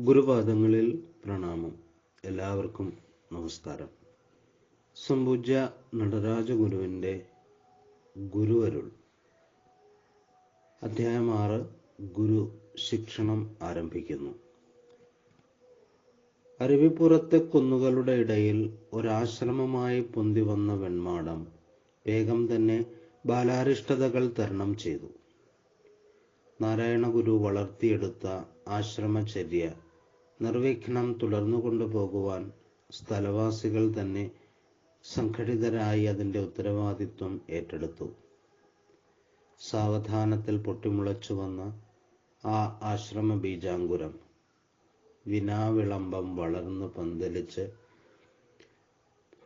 ഗുരുപാദങ്ങളിൽ പ്രണാമം. എല്ലാവർക്കും നമസ്കാരം. സംപൂജ്യ നടരാജ ഗുരുവിന്റെ ഗുരുവരുൾ. അധ്യായം ആറ് ഗുരു ശിക്ഷണം ആരംഭിക്കുന്നു. അരുവിപ്പുറത്തെ കുന്നുകളുടെ ഇടയിൽ ഒരാശ്രമമായി പൊന്തി വന്ന വെൺമാടം വേഗം തന്നെ ബാലാരിഷ്ടതകൾ തരണം ചെയ്തു. നാരായണ ഗുരു വളർത്തിയെടുത്ത ആശ്രമചര്യ നിർവിഘ്നം തുടർന്നു കൊണ്ടുപോകുവാൻ സ്ഥലവാസികൾ തന്നെ സംഘടിതരായി അതിന്റെ ഉത്തരവാദിത്വം ഏറ്റെടുത്തു. സാവധാനത്തിൽ പൊട്ടിമുളച്ചു വന്ന ആ ആശ്രമ ബീജാങ്കുരം വിനാവിളംബം വളർന്നു പന്തലിച്ച്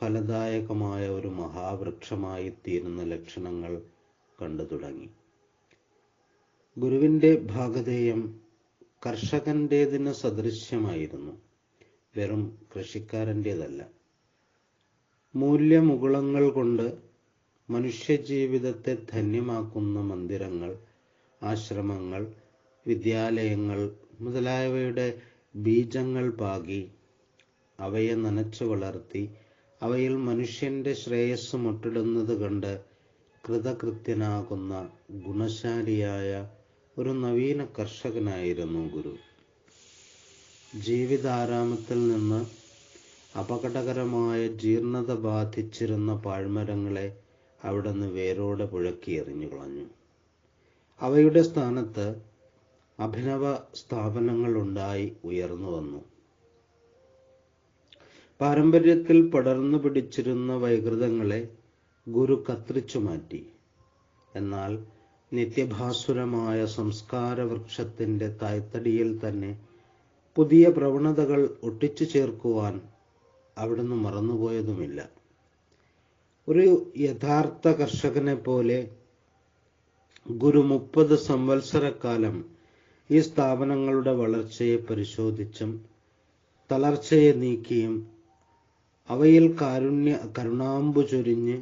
ഫലദായകമായ ഒരു മഹാവൃക്ഷമായി തീരുന്ന ലക്ഷണങ്ങൾ കണ്ടു തുടങ്ങി. ഗുരുവിന്റെ ഭാഗധേയം കർഷകന്റേതിന് സദൃശ്യമായിരുന്നു. വെറും കൃഷിക്കാരന്റേതല്ല മൂല്യമുകുളങ്ങൾ കൊണ്ട് മനുഷ്യജീവിതത്തെ ധന്യമാക്കുന്ന മന്ദിരങ്ങൾ ആശ്രമങ്ങൾ വിദ്യാലയങ്ങൾ മുതലായവയുടെ ബീജങ്ങൾ പാകി അവയെ നനച്ചു വളർത്തി അവയിൽ മനുഷ്യന്റെ ശ്രേയസ് മുട്ടിടുന്നത് കണ്ട് കൃതകൃത്യനാകുന്ന ഗുണശാലിയായ ഒരു നവീന കർഷകനായിരുന്നു ഗുരു. ജീവിതാരാമത്തിൽ നിന്ന് അപകടകരമായ ജീർണത ബാധിച്ചിരുന്ന പാഴ്മരങ്ങളെ അവിടുന്ന് വേരോടെ പുഴക്കി എറിഞ്ഞു കളഞ്ഞു. അവയുടെ സ്ഥാനത്ത് അഭിനവ സ്ഥാപനങ്ങൾ ഉണ്ടായി ഉയർന്നു വന്നു. പാരമ്പര്യത്തിൽ പടർന്നു പിടിച്ചിരുന്ന വൈകൃതങ്ങളെ ഗുരു കത്രിച്ചു മാറ്റി. എന്നാൽ നിത്യഭാസുരമായ സംസ്കാര വൃക്ഷത്തിന്റെ തായ്തടിയിൽ തന്നെ പുതിയ പ്രവണതകൾ ഒട്ടിച്ചു ചേർക്കുവാൻ അവിടുന്ന് മറന്നുപോയതുമില്ല. ഒരു യഥാർത്ഥ കർഷകനെ പോലെ ഗുരു മുപ്പത് സംവത്സരക്കാലം ഈ സ്ഥാപനങ്ങളുടെ വളർച്ചയെ പരിശോധിച്ചും തളർച്ചയെ നീക്കിയും അവയിൽ കാരുണ്യ കരുണാമ്പു ചൊരിഞ്ഞ്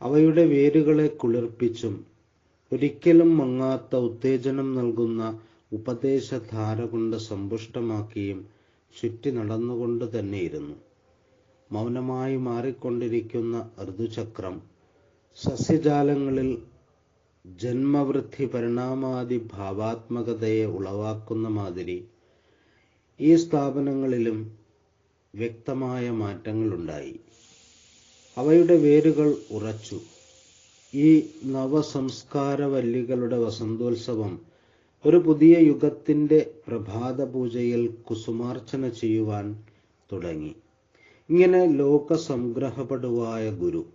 അവയുടെ വേരുകളെ കുളിർപ്പിച്ചും ഒരിക്കലും മങ്ങാത്ത ഉത്തേജനം നൽകുന്ന ഉപദേശധാര കൊണ്ട് സമ്പുഷ്ടമാക്കിയും ചുറ്റി നടന്നുകൊണ്ട് തന്നെയിരുന്നു. മൗനമായി മാറിക്കൊണ്ടിരിക്കുന്ന ഋതുചക്രം സസ്യജാലങ്ങളിൽ ജന്മവൃദ്ധി പരിണാമാദി ഭാവാത്മകതയെ ഉളവാക്കുന്ന മാതിരി ഈ സ്ഥാപനങ്ങളിലും വ്യക്തമായ മാറ്റങ്ങളുണ്ടായി. അവയുടെ വേരുകൾ ഉറച്ചു. ഈ നവസംസ്കാരവല്ലികളുടെ വസന്തോത്സവം ഒരു പുതിയ യുഗത്തിന്റെ പ്രഭാത പൂജയിൽ കുസുമാർച്ചന ചെയ്യുവാൻ തുടങ്ങി. ഇങ്ങനെ ലോക സംഗ്രഹപ്പെടുവായ ഗുരു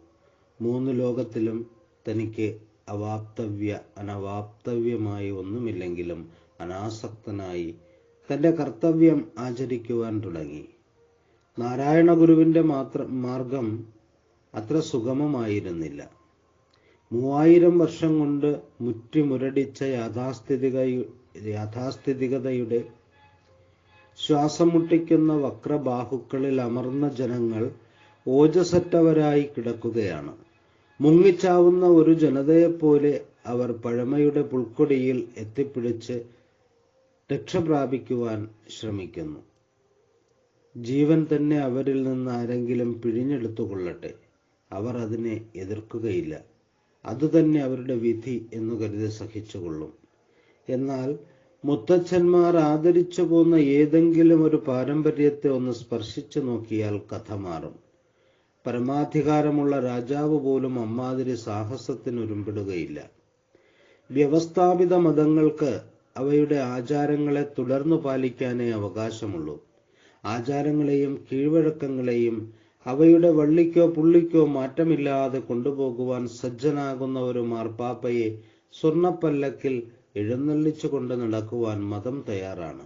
മൂന്ന് ലോകത്തിലും തനിക്ക് അവാപ്തവ്യ അനവാപ്തവ്യമായി ഒന്നുമില്ലെങ്കിലും അനാസക്തനായി തന്റെ കർത്തവ്യം ആചരിക്കുവാൻ തുടങ്ങി. നാരായണ ഗുരുവിന്റെ മാത്ര മാർഗം അത്ര സുഗമമായിരുന്നില്ല. മൂവായിരം വർഷം കൊണ്ട് മുറ്റിമുരടിച്ച യാഥാസ്ഥിതിക യാഥാസ്ഥിതികതയുടെ ശ്വാസം മുട്ടിക്കുന്ന വക്രബാഹുക്കളിൽ അമർന്ന ജനങ്ങൾ ഓജസറ്റവരായി കിടക്കുകയാണ്. മുങ്ങിച്ചാവുന്ന ഒരു ജനതയെപ്പോലെ അവർ പഴമയുടെ പുൽക്കൊടിയിൽ എത്തിപ്പിടിച്ച് രക്ഷപ്രാപിക്കുവാൻ ശ്രമിക്കുന്നു. ജീവൻ തന്നെ അവരിൽ നിന്ന് ആരെങ്കിലും പിഴിഞ്ഞെടുത്തുകൊള്ളട്ടെ. അവർ അതിനെ എതിർക്കുകയില്ല. അതുതന്നെ അവരുടെ വിധി എന്ന് കരുതി സഹിച്ചുകൊള്ളും. എന്നാൽ മുത്തച്ഛന്മാർ ആദരിച്ചു പോകുന്ന ഏതെങ്കിലും ഒരു പാരമ്പര്യത്തെ ഒന്ന് സ്പർശിച്ചു നോക്കിയാൽ കഥ മാറും. പരമാധികാരമുള്ള രാജാവ് പോലും അമ്മാതിരി സാഹസത്തിന് ഉരുമ്പിടുകയില്ല. വ്യവസ്ഥാപിത മതങ്ങൾക്ക് അവയുടെ ആചാരങ്ങളെ തുടർന്നു പാലിക്കാനേ അവകാശമുള്ളൂ. ആചാരങ്ങളെയും കീഴ്വഴക്കങ്ങളെയും അവയുടെ വള്ളിക്കോ പുള്ളിക്കോ മാറ്റമില്ലാതെ കൊണ്ടുപോകുവാൻ സജ്ജനാകുന്ന ഒരു മാർപ്പാപ്പയെ സ്വർണപ്പല്ലക്കിൽ എഴുന്നള്ളിച്ചു കൊണ്ട് നടക്കുവാൻ മതം തയ്യാറാണ്.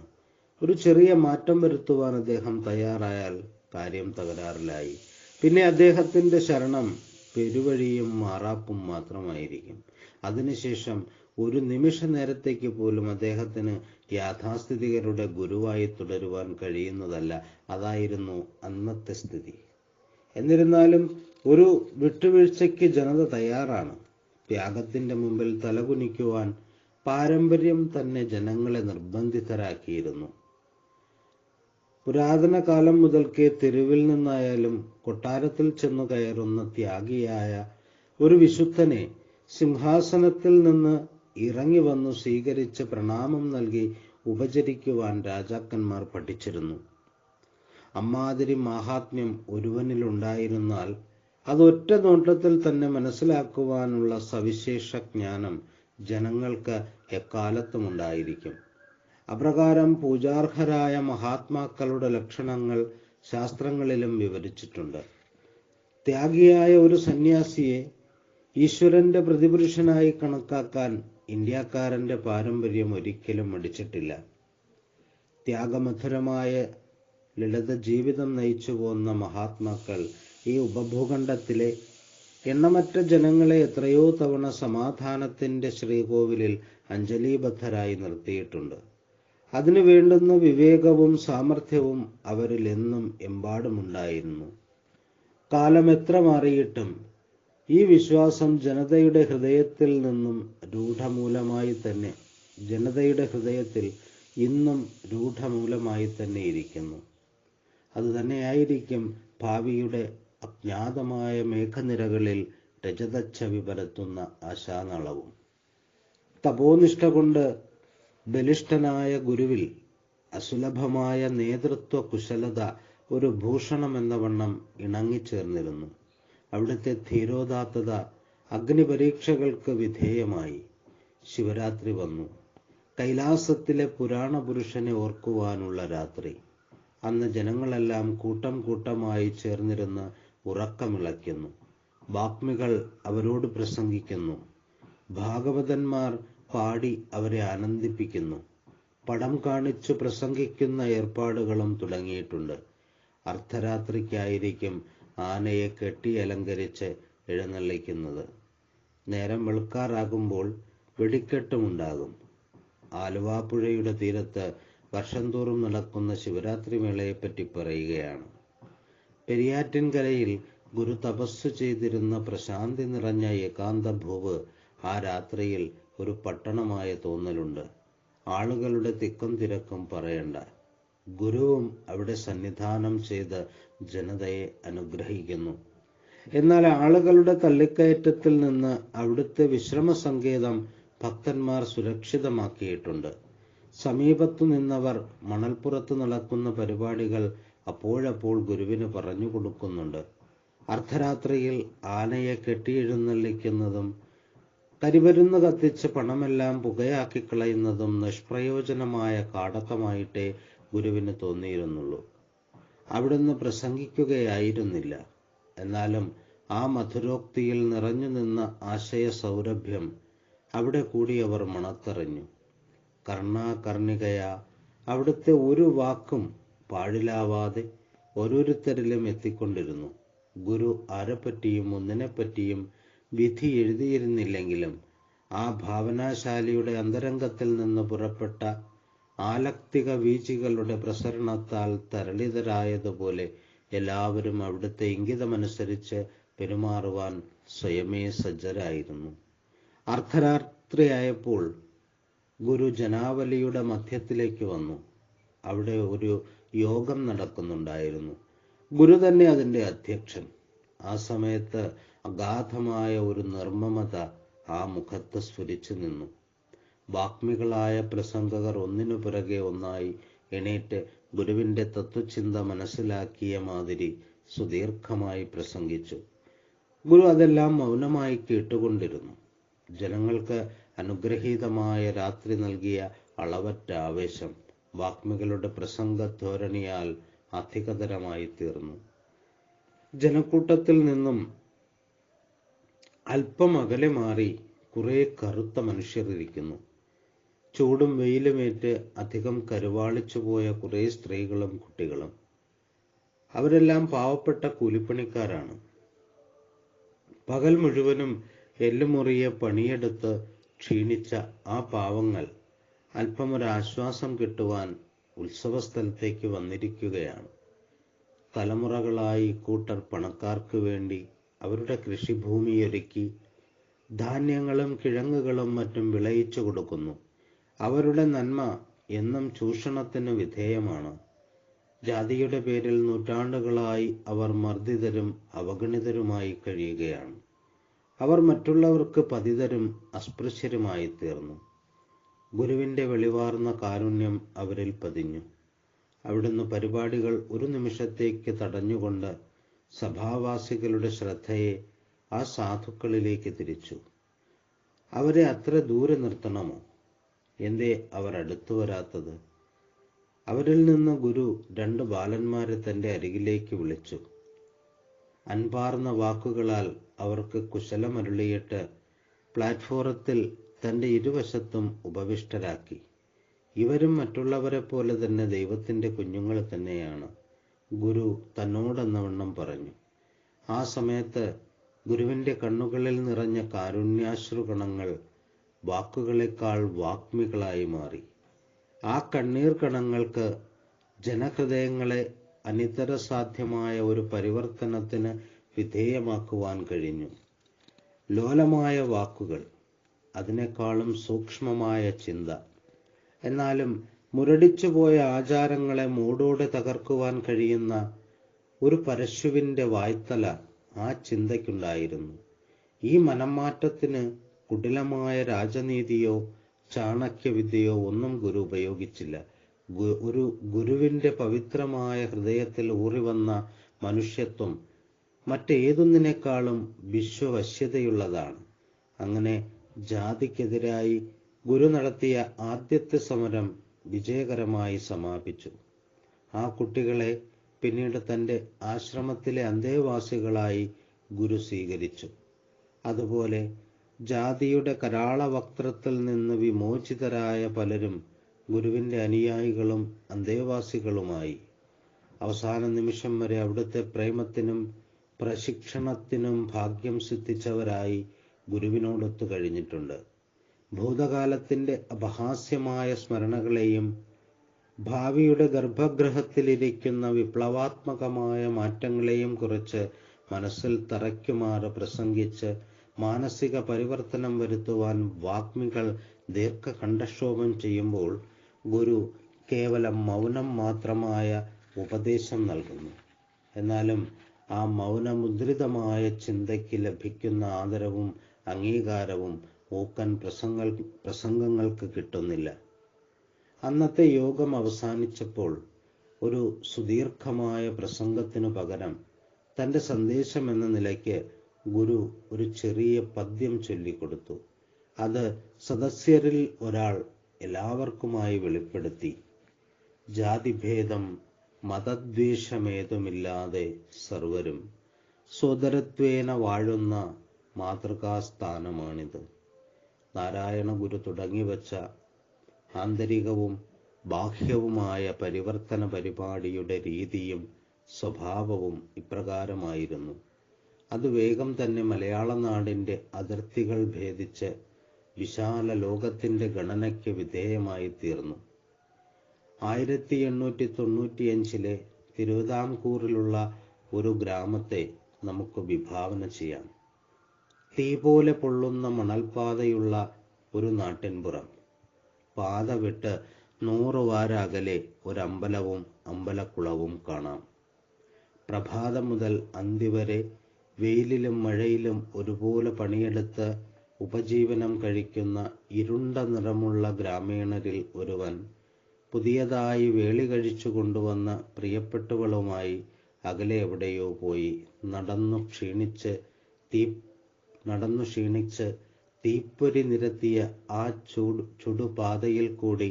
ഒരു ചെറിയ മാറ്റം വരുത്തുവാൻ അദ്ദേഹം തയ്യാറായാൽ കാര്യം തകരാറിലായി. പിന്നെ അദ്ദേഹത്തിന്റെ ശരണം പെരുവഴിയും മാറാപ്പും മാത്രമായിരിക്കും. അതിനുശേഷം ഒരു നിമിഷ നേരത്തേക്ക് പോലും അദ്ദേഹത്തിന് യാഥാസ്ഥിതികരുടെ ഗുരുവായി തുടരുവാൻ കഴിയുന്നതല്ല. അതായിരുന്നു അന്നത്തെ സ്ഥിതി. എന്നിരുന്നാലും ഒരു വിട്ടുവീഴ്ചയ്ക്ക് ജനത തയ്യാറാണ്. ത്യാഗത്തിന്റെ മുമ്പിൽ തലകുനിക്കുവാൻ പാരമ്പര്യം തന്നെ ജനങ്ങളെ നിർബന്ധിതരാക്കിയിരുന്നു. പുരാതന കാലം മുതൽക്കേ തെരുവിൽ നിന്നായാലും കൊട്ടാരത്തിൽ ചെന്നു കയറുന്ന ത്യാഗിയായ ഒരു വിശുദ്ധനെ സിംഹാസനത്തിൽ നിന്ന് ഇറങ്ങി വന്നു സ്വീകരിച്ച് പ്രണാമം നൽകി ഉപചരിക്കുവാൻ രാജാക്കന്മാർ പഠിച്ചിരുന്നു. അമ്മാതിരി മാഹാത്മ്യം ഒരുവനിലുണ്ടായിരുന്നാൽ ഒറ്റ നോട്ടത്തിൽ തന്നെ മനസ്സിലാക്കുവാനുള്ള സവിശേഷ ജ്ഞാനം ജനങ്ങൾക്ക് എക്കാലത്തും ഉണ്ടായിരിക്കും അപ്രകാരം പൂജാർഹരായ മഹാത്മാക്കളുടെ ലക്ഷണങ്ങൾ ശാസ്ത്രങ്ങളിലും വിവരിച്ചിട്ടുണ്ട്. ത്യാഗിയായ ഒരു സന്യാസിയെ ഈശ്വരന്റെ പ്രതിപുരുഷനായി കണക്കാക്കാൻ ഇന്ത്യക്കാരന്റെ പാരമ്പര്യം ഒരിക്കലും മടിച്ചിട്ടില്ല. ത്യാഗമധുരമായ ലളിത ജീവിതം നയിച്ചു പോകുന്ന മഹാത്മാക്കൾ ഈ ഉപഭൂഖണ്ഡത്തിലെ എണ്ണമറ്റ ജനങ്ങളെ എത്രയോ തവണ സമാധാനത്തിന്റെ ശ്രീകോവിലിൽ അഞ്ജലീബദ്ധരായി നിർത്തിയിട്ടുണ്ട്. അതിനു വേണ്ടുന്ന വിവേകവും സാമർഥ്യവും അവരിൽ എന്നും എമ്പാടുമുണ്ടായിരുന്നു. കാലം എത്ര മാറിയിട്ടും ഈ വിശ്വാസം ജനതയുടെ ഹൃദയത്തിൽ നിന്നും രൂഢമൂലമായി തന്നെ ജനതയുടെ ഹൃദയത്തിൽ ഇന്നും രൂഢമൂലമായി തന്നെ ഇരിക്കുന്നു. അതുതന്നെയായിരിക്കും ഭാവിയുടെ അജ്ഞാതമായ മേഘനിരകളിൽ രജതച്ഛവി പരത്തുന്ന ആശാനളവും. തപോനിഷ്ഠ കൊണ്ട് ബലിഷ്ഠനായ ഗുരുവിൽ അസുലഭമായ നേതൃത്വ കുശലത ഒരു ഭൂഷണം എന്ന വണ്ണം ഇണങ്ങിച്ചേർന്നിരുന്നു. അവിടുത്തെ ധീരോദാത്തത അഗ്നിപരീക്ഷകൾക്ക് വിധേയമായി. ശിവരാത്രി വന്നു. കൈലാസത്തിലെ പുരാണ പുരുഷനെ ഓർക്കുവാനുള്ള രാത്രി. അന്ന് ജനങ്ങളെല്ലാം കൂട്ടം കൂട്ടമായി ചേർന്നിരുന്ന് ഉറക്കമിളയ്ക്കുന്നു. വാക്മികൾ അവരോട് പ്രസംഗിക്കുന്നു. ഭാഗവതന്മാർ പാടി അവരെ ആനന്ദിപ്പിക്കുന്നു. പടം കാണിച്ചു പ്രസംഗിക്കുന്ന ഏർപ്പാടുകളും തുടങ്ങിയിട്ടുണ്ട്. അർദ്ധരാത്രിക്കായിരിക്കും ആനയെ കെട്ടി അലങ്കരിച്ച് എഴുന്നള്ളിക്കുന്നത്. നേരം വെളുക്കാറാകുമ്പോൾ വെടിക്കെട്ടുമുണ്ടാകും. ആലുവാപ്പുഴയുടെ തീരത്ത് വർഷം തോറും നടക്കുന്ന ശിവരാത്രി മേളയെപ്പറ്റി പറയുകയാണ്. പെരിയാറ്റിൻകരയിൽ ഗുരു തപസ് ചെയ്തിരുന്ന പ്രശാന്തി നിറഞ്ഞ ഏകാന്ത ഭൂവ് ആ രാത്രിയിൽ ഒരു പട്ടണമായ തോന്നലുണ്ട്. ആളുകളുടെ തിക്കും തിരക്കും പറയണ്ട. ഗുരുവും അവിടെ സന്നിധാനം ചെയ്ത് ജനതയെ അനുഗ്രഹിക്കുന്നു. എന്നാൽ ആളുകളുടെ തള്ളിക്കയറ്റത്തിൽ നിന്ന് അവിടുത്തെ വിശ്രമ സങ്കേതം ഭക്തന്മാർ സുരക്ഷിതമാക്കിയിട്ടുണ്ട്. സമീപത്തു നിന്നവർ മണൽപ്പുറത്ത് നടക്കുന്ന പരിപാടികൾ അപ്പോഴപ്പോൾ ഗുരുവിന് പറഞ്ഞു കൊടുക്കുന്നുണ്ട്. അർദ്ധരാത്രിയിൽ ആനയെ കെട്ടിയെഴുന്നള്ളിക്കുന്നതും കരിമരുന്ന് കത്തിച്ച് പണമെല്ലാം പുകയാക്കി കളയുന്നതും നിഷ്പ്രയോജനമായ കാടത്തമായിട്ടേ ഗുരുവിന് തോന്നിയിരുന്നുള്ളൂ. അവിടുന്ന് പ്രസംഗിക്കുകയായിരുന്നില്ല. എന്നാലും ആ മധുരോക്തിയിൽ നിറഞ്ഞു നിന്ന ആശയ സൗരഭ്യം അവിടെ കൂടി അവർ മണത്തറിഞ്ഞു. കർണാകർണികയ അവിടുത്തെ ഒരു വാക്കും പാഴിലാവാതെ ഓരോരുത്തരിലും എത്തിക്കൊണ്ടിരുന്നു. ഗുരു ആരെപ്പറ്റിയും ഒന്നിനെപ്പറ്റിയും വിധി എഴുതിയിരുന്നില്ലെങ്കിലും ആ ഭാവനാശാലിയുടെ അന്തരംഗത്തിൽ നിന്ന് പുറപ്പെട്ട ആലക്തിക വീചികളുടെ പ്രസരണത്താൽ തരളിതരായതുപോലെ എല്ലാവരും അവിടുത്തെ ഇംഗിതമനുസരിച്ച് പെരുമാറുവാൻ സ്വയമേ സജ്ജരായിരുന്നു. അർദ്ധരാത്രിയായപ്പോൾ ഗുരു ജനാവലിയുടെ മധ്യത്തിലേക്ക് വന്നു. അവിടെ ഒരു യോഗം നടക്കുന്നുണ്ടായിരുന്നു. ഗുരു തന്നെ അതിന്റെ അധ്യക്ഷൻ. ആ സമയത്ത് അഗാധമായ ഒരു നിർമ്മമത ആ മുഖത്ത് സ്ഫുരിച്ചു നിന്നു. വാക്മികളായ പ്രസംഗകർ ഒന്നിനു പിറകെ ഒന്നായി എണീറ്റ് ഗുരുവിന്റെ തത്വചിന്ത മനസ്സിലാക്കിയ മാതിരി സുദീർഘമായി പ്രസംഗിച്ചു. ഗുരു അതെല്ലാം മൗനമായി കേട്ടുകൊണ്ടിരുന്നു. ജനങ്ങൾക്ക് അനുഗ്രഹീതമായ രാത്രി നൽകിയ അളവറ്റ ആവേശം വാക്മികളുടെ പ്രസംഗ ധോരണിയാൽ അധികതരമായി തീർന്നു ജനക്കൂട്ടത്തിൽ നിന്നും അല്പം അകലെ മാറി കുറെ കറുത്ത മനുഷ്യർ ഇരിക്കുന്നു. ചൂടും വെയിലുമേറ്റ് അധികം കരുവാളിച്ചു പോയ കുറെ സ്ത്രീകളും കുട്ടികളും. അവരെല്ലാം പാവപ്പെട്ട കൂലിപ്പണിക്കാരാണ്. പകൽ മുഴുവനും എല്ലുമുറിയെ പണിയെടുത്ത് ക്ഷീണിച്ച ആ പാവങ്ങൾ അല്പമൊരാശ്വാസം കിട്ടുവാൻ ഉത്സവസ്ഥലത്തേക്ക് വന്നിരിക്കുകയാണ്. തലമുറകളായി കൂട്ടർ പണക്കാർക്ക് വേണ്ടി അവരുടെ കൃഷിഭൂമിയൊരുക്കി ധാന്യങ്ങളും കിഴങ്ങുകളും മറ്റും വിളയിച്ചു കൊടുക്കുന്നു. അവരുടെ നന്മ എന്നും ചൂഷണത്തിന് വിധേയമാണ്. ജാതിയുടെ പേരിൽ നൂറ്റാണ്ടുകളായി അവർ മർദ്ദിതരും അവഗണിതരുമായി കഴിയുകയാണ്. അവർ മറ്റുള്ളവർക്ക് പതിതരും അസ്പൃശ്യരുമായി തീർന്നു ഗുരുവിന്റെ വെളിവാർന്ന കാരുണ്യം അവരിൽ പതിഞ്ഞു. അവിടുന്ന് പരിപാടികൾ ഒരു നിമിഷത്തേക്ക് തടഞ്ഞുകൊണ്ട് സഭാവാസികളുടെ ശ്രദ്ധയെ ആ സാധുക്കളിലേക്ക് തിരിച്ചു. അവരെ അത്ര ദൂരെ നിർത്തണമോ? എന്തേ അവർ അടുത്തു വരാത്തത്? അവരിൽ നിന്ന് ഗുരു രണ്ട് ബാലന്മാരെ തന്റെ അരികിലേക്ക് വിളിച്ചു. അൻപാർന്ന വാക്കുകളാൽ അവർക്ക് കുശലമരുളിയിട്ട് പ്ലാറ്റ്ഫോറത്തിൽ തന്റെ ഇരുവശത്തും ഉപവിഷ്ടരാക്കി. ഇവരും മറ്റുള്ളവരെ പോലെ തന്നെ ദൈവത്തിന്റെ കുഞ്ഞുങ്ങൾ തന്നെയാണ്. ഗുരു തന്നോടെന്നവണ്ണം പറഞ്ഞു. ആ സമയത്ത് ഗുരുവിന്റെ കണ്ണുകളിൽ നിറഞ്ഞ കാരുണ്യാശ്രുകണങ്ങൾ വാക്കുകളെക്കാൾ വാക്മികളായി മാറി. ആ കണ്ണീർ കണങ്ങൾക്ക് ജനഹൃദയങ്ങളെ അനിതരസാധ്യമായ ഒരു പരിവർത്തനത്തിന് വിധേയമാക്കുവാൻ കഴിഞ്ഞു. ലോലമായ വാക്കുകൾ അതിനേക്കാളും സൂക്ഷ്മമായ ചിന്ത എന്നാലും മുരടിച്ചുപോയ ആചാരങ്ങളെ മൂടോടെ തകർക്കുവാൻ കഴിയുന്ന ഒരു പരശുവിന്റെ വായ്ത്തല ആ ചിന്തയ്ക്കുണ്ടായിരുന്നു. ഈ മനംമാറ്റത്തിന് കുടിലമായ രാജനീതിയോ ചാണക്യവിദ്യയോ ഒന്നും ഗുരു ഉപയോഗിച്ചില്ല. ഒരു ഗുരുവിന്റെ പവിത്രമായ ഹൃദയത്തിൽ ഊറിവന്ന മനുഷ്യത്വം മറ്റേതൊന്നിനേക്കാളും വിശ്വവശ്യതയുള്ളതാണ്. അങ്ങനെ ജാതിക്കെതിരായി ഗുരു നടത്തിയ ആദ്യത്തെ സമരം വിജയകരമായി സമാപിച്ചു. ആ കുട്ടികളെ പിന്നീട് തന്റെ ആശ്രമത്തിലെ അന്തേവാസികളായി ഗുരു സ്വീകരിച്ചു. അതുപോലെ ജാതിയുടെ കരാളവക്ത്രത്തിൽ നിന്ന് വിമോചിതരായ പലരും ഗുരുവിന്റെ അനുയായികളും അന്തേവാസികളുമായി. അവസാന നിമിഷം വരെ അവിടുത്തെ പ്രേമത്തിനും പ്രശിക്ഷണത്തിനും ഭാഗ്യം സിദ്ധിച്ചവരായി ഗുരുവിനോടൊത്തു കഴിഞ്ഞിട്ടുണ്ട്. ഭൂതകാലത്തിന്റെ അപഹാസ്യമായ സ്മരണകളെയും ഭാവിയുടെ ഗർഭഗൃഹത്തിലിരിക്കുന്ന വിപ്ലവാത്മകമായ മാറ്റങ്ങളെയും കുറിച്ച് മനസ്സിൽ തറയ്ക്കുമാറ് പ്രസംഗിച്ച് മാനസിക പരിവർത്തനം വരുത്തുവാൻ വാഗ്മികൾ ദീർഘകണ്ഠക്ഷോഭം ചെയ്യുമ്പോൾ ഗുരു കേവലം മൗനം മാത്രമായ ഉപദേശം നൽകുന്നു. എന്നാലും ആ മൗനമുദ്രിതമായ ചിന്തയ്ക്ക് ലഭിക്കുന്ന ആദരവും അംഗീകാരവും ഊക്കൻ പ്രസംഗ പ്രസംഗങ്ങൾക്ക് കിട്ടുന്നില്ല. അന്നത്തെ യോഗം അവസാനിച്ചപ്പോൾ ഒരു സുദീർഘമായ പ്രസംഗത്തിനു പകരം തന്റെ സന്ദേശം എന്ന നിലയ്ക്ക് ഗുരു ഒരു ചെറിയ പദ്യം ചൊല്ലിക്കൊടുത്തു. അത് സദസ്യരിൽ ഒരാൾ എല്ലാവർക്കുമായി വെളിപ്പെടുത്തി. ജാതിഭേദം മതദ്വേഷമേതുമില്ലാതെ സർവരും സ്വതരത്വേന വാഴുന്ന മാതൃകാസ്ഥാനമാണിത്. നാരായണ ഗുരു തുടങ്ങിവച്ച ആന്തരികവും ബാഹ്യവുമായ പരിവർത്തന പരിപാടിയുടെ രീതിയും സ്വഭാവവും ഇപ്രകാരമായിരുന്നു. അത് വേഗം തന്നെ മലയാള നാടിന്റെ അതിർത്തികൾ ഭേദിച്ച് വിശാല ലോകത്തിന്റെ ഗണനയ്ക്ക് വിധേയമായി തീർന്നു ആയിരത്തി എണ്ണൂറ്റി തൊണ്ണൂറ്റിയഞ്ചിലെ തിരുവിതാംകൂറിലുള്ള ഒരു ഗ്രാമത്തെ നമുക്ക് വിഭാവന ചെയ്യാം. തീ പോലെ പൊള്ളുന്ന മണൽപാതയുള്ള ഒരു നാട്ടിൻപുറം. പാത വിട്ട് നൂറ് വാരകലെ ഒരു ഒരമ്പലവും അമ്പലക്കുളവും കാണാം. പ്രഭാതം മുതൽ അന്തി വരെ വെയിലിലും മഴയിലും ഒരുപോലെ പണിയെടുത്ത് ഉപജീവനം കഴിക്കുന്ന ഇരുണ്ട നിറമുള്ള ഗ്രാമീണരിൽ ഒരുവൻ പുതിയതായി വേളി കഴിച്ചു കൊണ്ടുവന്ന പ്രിയപ്പെട്ടവളുമായി അകലെ എവിടെയോ പോയി. നടന്നു ക്ഷീണിച്ച് തീ നടന്നു ക്ഷീണിച്ച് തീപ്പൊരി നിരത്തിയ ആ ചൂട് ചുടുപാതയിൽ കൂടി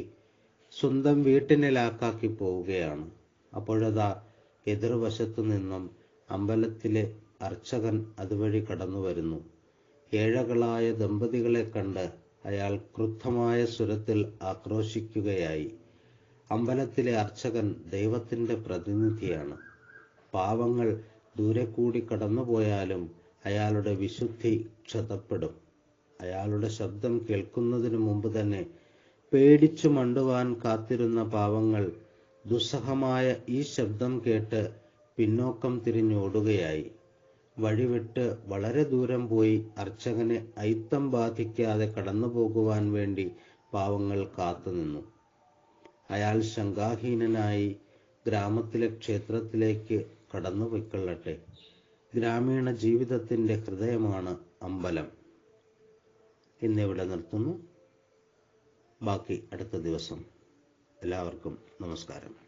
സ്വന്തം വീട്ടിനിലാക്കാക്കി പോവുകയാണ്. അപ്പോഴതാ എതിർവശത്തു നിന്നും അമ്പലത്തിലെ അർച്ചകൻ അതുവഴി കടന്നു വരുന്നു. ഏഴകളായ ദമ്പതികളെ കണ്ട് അയാൾ ക്രുദ്ധമായ സ്വരത്തിൽ ആക്രോശിക്കുകയായി. അമ്പലത്തിലെ അർച്ചകൻ ദൈവത്തിന്റെ പ്രതിനിധിയാണ്. പാവങ്ങൾ ദൂരെ കൂടി കടന്നുപോയാലും അയാളുടെ വിശുദ്ധി ക്ഷതപ്പെടും. അയാളുടെ ശബ്ദം കേൾക്കുന്നതിന് മുമ്പ് തന്നെ പേടിച്ചു മണ്ടുവാൻ കാത്തിരുന്ന പാവങ്ങൾ ദുസ്സഹമായ ഈ ശബ്ദം കേട്ട് പിന്നോക്കം തിരിഞ്ഞോടുകയായി വഴിവിട്ട് വളരെ ദൂരം പോയി അർച്ചകനെ ഐത്തം ബാധിക്കാതെ കടന്നു പോകുവാൻ വേണ്ടി പാവങ്ങൾ കാത്തുനിന്നു. അയാൾ ശങ്കാഹീനനായി ഗ്രാമത്തിലെ ക്ഷേത്രത്തിലേക്ക് കടന്നു പൊയ്ക്കൊള്ളട്ടെ. ഗ്രാമീണ ജീവിതത്തിന്റെ ഹൃദയമാണ് അമ്പലം. എന്നിവിടെ നിർത്തുന്നു. ബാക്കി അടുത്ത ദിവസം. എല്ലാവർക്കും നമസ്കാരം.